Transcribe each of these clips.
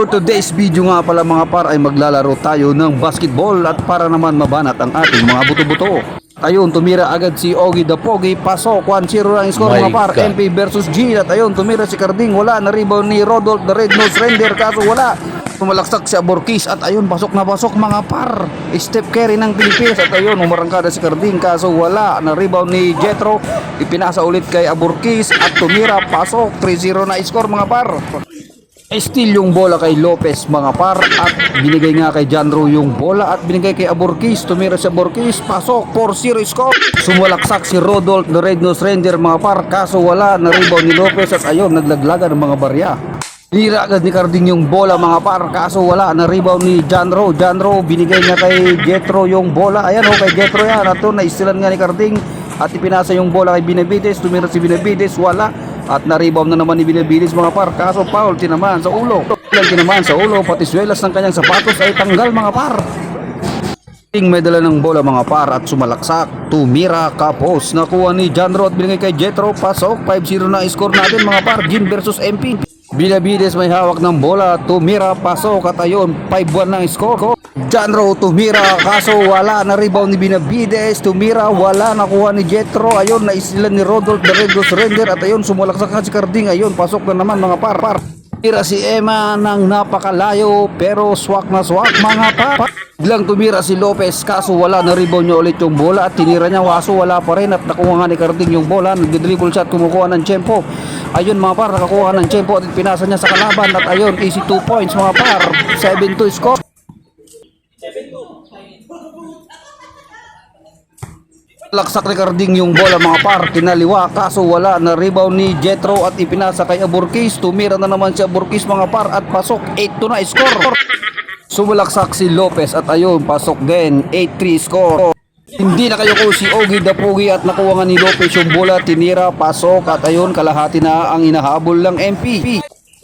For today's video nga pala mga par ay maglalaro tayo ng basketball at para naman mabanat ang ating mga buto-buto. Ayun, tumira agad si Ogie the Pogi, pasok, 1-0 ang score My mga par, God. LP versus G. At ayun, tumira si Carding, wala, na rebound ni Rodolph the Red Nose Render, kaso wala. Tumalaksak si Aborkis at ayun, pasok na pasok mga par. Step carry ng Pilipinas at ayun, umarangkada si Carding, kaso wala, na rebound ni Jetro, ipinasa ulit kay Aborkis at tumira, pasok, 3-0 na score mga par. Still yung bola kay Lopez mga par at binigay nga kay Janro yung bola at binigay kay Aborkis. Tumira si Aborkis, pasok, 4-0 score. Sumulaksak si Rodolph the Red Nose Ranger mga par kaso wala na rebound ni Lopez at ayun naglaglagan ng mga barya. Nira agad ni Carding yung bola mga par kaso wala na rebound ni Janro. Janro binigay niya kay Jetro yung bola. Ayan o kay Jetro yan. At na naistilan nga ni Carding at ipinasa yung bola kay Benavides. Tumira si Benavides, wala. At na-rebound na naman ni Benavides mga par. Kaso foul, tinamaan sa ulo. Tinamaan sa ulo, pati swelas ng kanyang sapatos ay tanggal mga par. Ting may dala ng bola mga par at sumalaksak. Tumira kapos. Nakuha ni Janro at binigay kay Jetro. Pasok. 5-0 na score natin mga par. Jim versus MP. Benavides may hawak ng bola. Tumira. Pasok. At ayun. 5-1 na score. Janro tumira. Kaso wala na rebound ni Benavides. Tumira. Wala. Nakuha ni Jetro. Ayun. Naisilan ni Rodolph the Red Ghost Render. At ayun. Sumalaksak na si Carding. Ayun. Pasok na naman mga par. par. Tira si Emma ng napakalayo pero swak na swak mga pa. Biglang tumira si Lopez kaso wala na rebound niya ulit yung bola at tinira niya waso wala pa rin. At nakuha nga ni Carding yung bola nagdribble shot kumukuha ng tempo. Ayun mga par nakakuha ng tempo at pinasa niya sa kalaban. At ayun easy 2 points mga par. 7-2 score Laksak ni Carding yung bola mga par, kinaliwa kaso wala na rebound ni Jetro at ipinasa kay Aburkis. Tumira na naman si Aburkis mga par at pasok 8 to na score. Sumalaksak si Lopez at ayun pasok din 8-3 score. Hindi na kayo ko si Ogie Dapugi at nakuha nga ni Lopez yung bola, tinira, pasok at ayun kalahati na ang inahabol ng MP.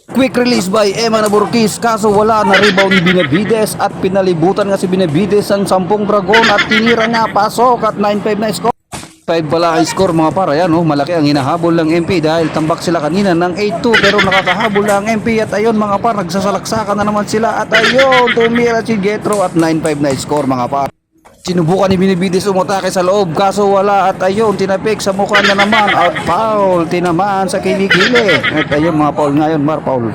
Quick release by Emma Naburkis. Kaso wala na rebound ni Benavides? At pinalibutan nga si Benavides ang 10 dragon at tinira niya. Pasok at 9-5 na score. 5 pala ang score mga para yan oh, malaki ang hinahabol ng MP dahil tambak sila kanina ng 8-2 pero nakakahabol lang ang MP at ayun mga par nagsasalaksakan na naman sila. At ayun tumira si Jetro at 9-5 na score mga par. Sinubukan ni Benavides umutake sa loob kaso wala at ayun tinapik sa mukha niya naman. Out foul tinamaan sa kilikili. At ayun mga foul ngayon mar foul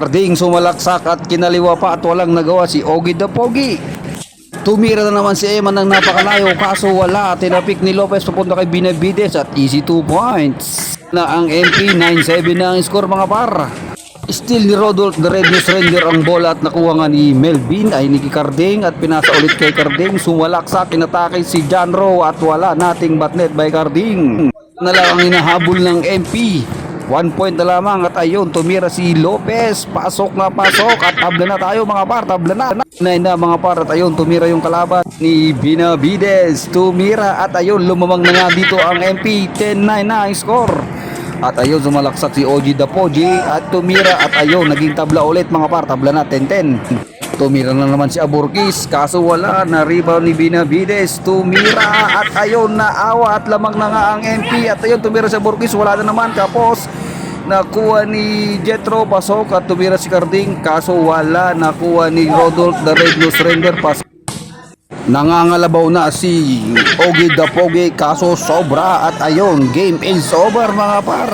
Carding sumalaksak at kinaliwa pa at walang nagawa si Ogie the Pogi Tumira na naman si Eman ng napakalayo kaso wala. Tinapik ni Lopez papunta kay Benavides at easy 2 points. Na ang MP 9-7 na ang score mga par Still ni Rodolph the Red Nose Ranger ang bola at nakuha nga ni Melvin. Ay ni Carding at pinasa ulit kay Carding sumalaksak inatake si John Rowe at wala nating batnet by Carding na lang ang hinahabol ng MP One point na lamang at ayun tumira si Lopez. Pasok na pasok at tabla na tayo mga par tabla na. Nine na mga par at ayun tumira yung kalaban ni Binavides tumira at ayun lumamang na nga dito ang MP 10-9 na score at ayun sumalaksak si OG Dapoji at tumira at ayun naging tabla ulit mga par. Tabla na 10-10 Tumira na naman si Aburkis kaso wala na rebound ni Binavides tumira at ayun naawa at lamang na nga ang MP at ayun tumira si Aburkis wala na naman kapos. Nakuha ni Jetro pasok at tumira si Carding kaso wala nakuha ni Rodolph the Red Nose Render pasok Nangangalabaw na si Ogie the Pogi kaso sobra at ayun game is over mga par